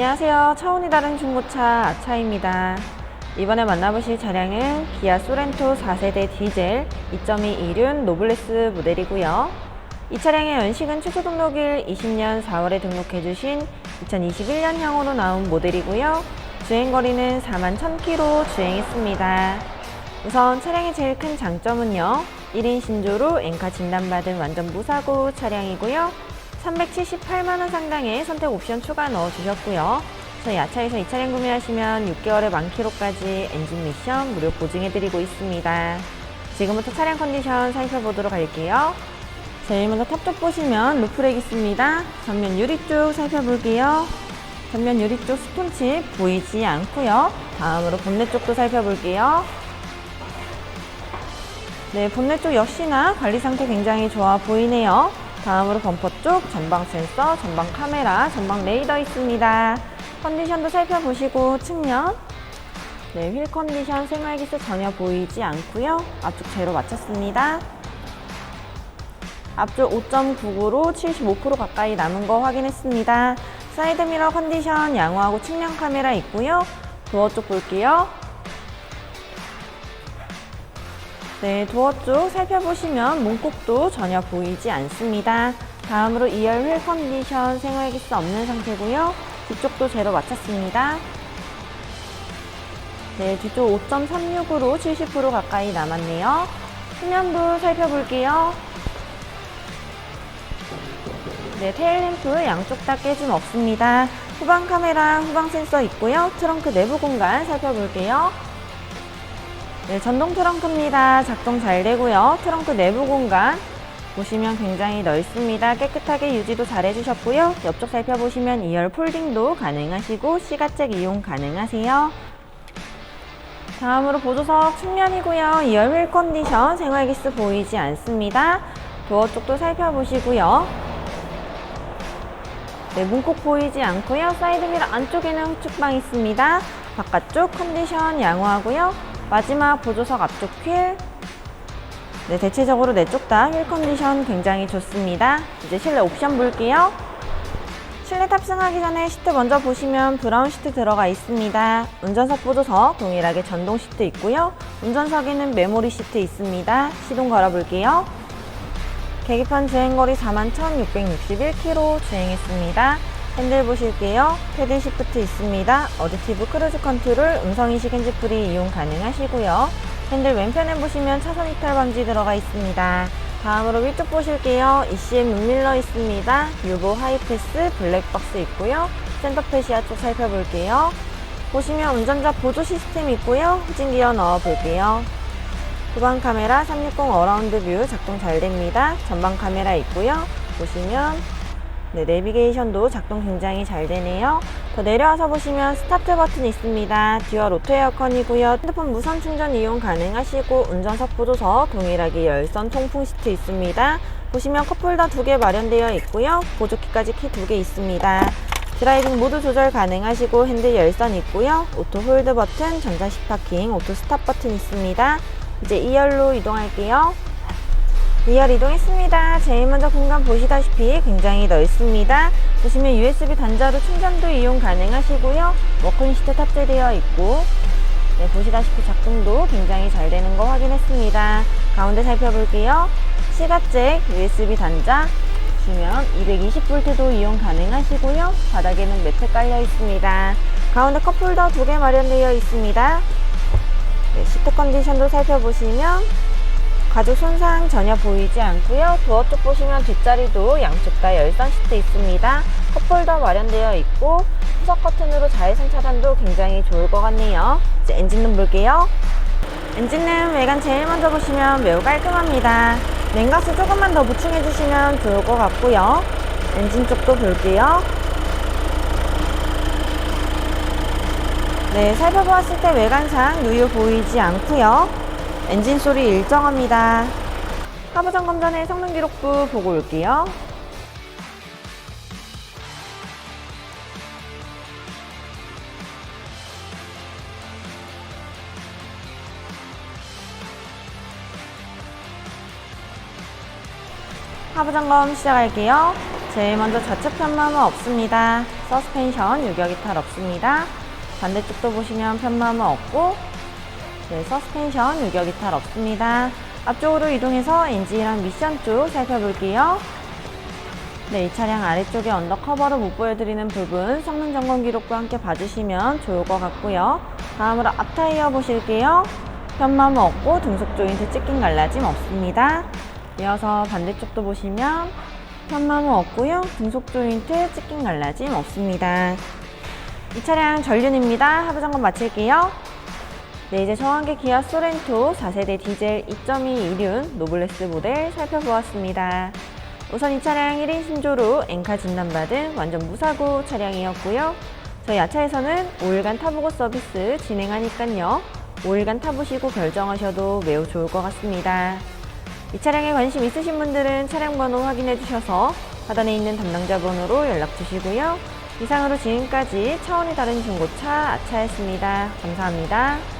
안녕하세요. 차원이 다른 중고차 아차입니다. 이번에 만나보실 차량은 기아 소렌토 4세대 디젤 2.2 이륜 노블레스 모델이고요. 이 차량의 연식은 최초 등록일 20년 4월에 등록해주신 2021년형으로 나온 모델이고요. 주행거리는 4만 1000km 주행했습니다. 우선 차량의 제일 큰 장점은요. 1인 신조로 엔카 진단받은 완전 무사고 차량이고요. 378만 원 상당의 선택 옵션 추가 넣어 주셨고요. 저희 아차에서 이 차량 구매하시면 6개월의 만키로까지 엔진 미션 무료 보증해 드리고 있습니다. 지금부터 차량 컨디션 살펴보도록 할게요. 제일 먼저 탑쪽 보시면 루프렉 있습니다. 전면 유리 쪽 살펴볼게요. 전면 유리 쪽 스톤칩 보이지 않고요. 다음으로 본넷 쪽도 살펴볼게요. 네, 본넷 쪽 역시나 관리 상태 굉장히 좋아 보이네요. 다음으로 범퍼 쪽 전방 센서, 전방 카메라, 전방 레이더 있습니다. 컨디션도 살펴보시고 측면 네, 휠 컨디션 생활기스 전혀 보이지 않고요. 앞쪽 제로 마쳤습니다. 앞쪽 5.99로 75% 가까이 남은 거 확인했습니다. 사이드미러 컨디션 양호하고 측면 카메라 있고요. 도어 쪽 볼게요. 네, 도어 쪽 살펴보시면 문콕도 전혀 보이지 않습니다. 다음으로 2열 휠 컨디션 생활기스 없는 상태고요. 뒤쪽도 제로 마쳤습니다. 네, 뒤쪽 5.36으로 70% 가까이 남았네요. 후면도 살펴볼게요. 네, 테일램프 양쪽 다 깨짐 없습니다. 후방 카메라, 후방 센서 있고요. 트렁크 내부 공간 살펴볼게요. 네, 전동 트렁크입니다. 작동 잘 되고요. 트렁크 내부 공간 보시면 굉장히 넓습니다. 깨끗하게 유지도 잘 해주셨고요. 옆쪽 살펴보시면 2열 폴딩도 가능하시고 시가잭 이용 가능하세요. 다음으로 보조석 측면이고요. 2열 휠 컨디션 생활기스 보이지 않습니다. 도어 쪽도 살펴보시고요. 네, 문콕 보이지 않고요. 사이드미러 안쪽에는 후측방 있습니다. 바깥쪽 컨디션 양호하고요. 마지막 보조석 앞쪽 휠. 네, 대체적으로 네쪽다 휠 컨디션 굉장히 좋습니다. 이제 실내 옵션 볼게요. 실내 탑승하기 전에 시트 먼저 보시면 브라운 시트 들어가 있습니다. 운전석 보조석 동일하게 전동 시트 있고요. 운전석에는 메모리 시트 있습니다. 시동 걸어볼게요. 계기판 주행거리 41,661km 주행했습니다. 핸들 보실게요. 패들 시프트 있습니다. 어드티브 크루즈 컨트롤, 음성인식 핸즈프리 이용 가능하시고요. 핸들 왼편에 보시면 차선 이탈 방지 들어가 있습니다. 다음으로 위쪽 보실게요. ECM 룸밀러 있습니다. 유보 하이패스 블랙박스 있고요. 센터페 시야 쪽 살펴볼게요. 보시면 운전자 보조 시스템 있고요. 후진 기어 넣어 볼게요. 후방 카메라 360 어라운드 뷰 작동 잘 됩니다. 전방 카메라 있고요. 보시면 네, 내비게이션도 작동 굉장히 잘 되네요. 더 내려와서 보시면 스타트 버튼 있습니다. 듀얼 오토 에어컨이고요. 핸드폰 무선 충전 이용 가능하시고 운전석 보조석 동일하게 열선 통풍 시트 있습니다. 보시면 컵홀더 두 개 마련되어 있고요. 보조키까지 키 두 개 있습니다. 드라이빙 모드 조절 가능하시고 핸들 열선 있고요. 오토 홀드 버튼, 전자식 파킹, 오토 스탑 버튼 있습니다. 이제 2열로 이동할게요. 2열 이동했습니다. 제일 먼저 공간 보시다시피 굉장히 넓습니다. 보시면 USB 단자로 충전도 이용 가능하시고요. 워크인 시트 탑재되어 있고 네, 보시다시피 작동도 굉장히 잘 되는 거 확인했습니다. 가운데 살펴볼게요. 시가잭 USB 단자 보시면 220V도 이용 가능하시고요. 바닥에는 매트 깔려 있습니다. 가운데 컵홀더 두 개 마련되어 있습니다. 네, 시트 컨디션도 살펴보시면 가죽 손상 전혀 보이지 않고요. 도어 쪽 보시면 뒷자리도 양쪽 다 열선 시트 있습니다. 컵홀더 마련되어 있고 후석 커튼으로 자외선 차단도 굉장히 좋을 것 같네요. 이제 엔진룸 볼게요. 엔진룸 외관 제일 먼저 보시면 매우 깔끔합니다. 냉각수 조금만 더 보충해 주시면 좋을 것 같고요. 엔진 쪽도 볼게요. 네, 살펴보았을 때 외관상 누유 보이지 않고요. 엔진 소리 일정합니다. 하부 점검 전에 성능 기록부 보고 올게요. 하부 점검 시작할게요. 제일 먼저 좌측 편마모 없습니다. 서스펜션 유격 이탈 없습니다. 반대쪽도 보시면 편마모 없고 네, 서스펜션 유격 이탈 없습니다. 앞쪽으로 이동해서 엔진이랑 미션 쪽 살펴볼게요. 네, 이 차량 아래쪽에 언더커버로 못 보여드리는 부분 성능 점검 기록과 함께 봐주시면 좋을 것 같고요. 다음으로 앞타이어 보실게요. 편마모 없고 등속 조인트 찢긴 갈라짐 없습니다. 이어서 반대쪽도 보시면 편마모 없고요. 등속 조인트 찢긴 갈라짐 없습니다. 이 차량 전륜입니다. 하부 점검 마칠게요. 네, 이제 정한계 기아 소렌토 4세대 디젤 2.2 이륜 노블레스 모델 살펴보았습니다. 우선 이 차량 1인 신조로 엔카 진단받은 완전 무사고 차량이었고요. 저희 야차에서는 5일간 타보고 서비스 진행하니깐요. 5일간 타보시고 결정하셔도 매우 좋을 것 같습니다. 이 차량에 관심 있으신 분들은 차량 번호 확인해 주셔서 하단에 있는 담당자 번호로 연락 주시고요. 이상으로 지금까지 차원이 다른 중고차 아차였습니다. 감사합니다.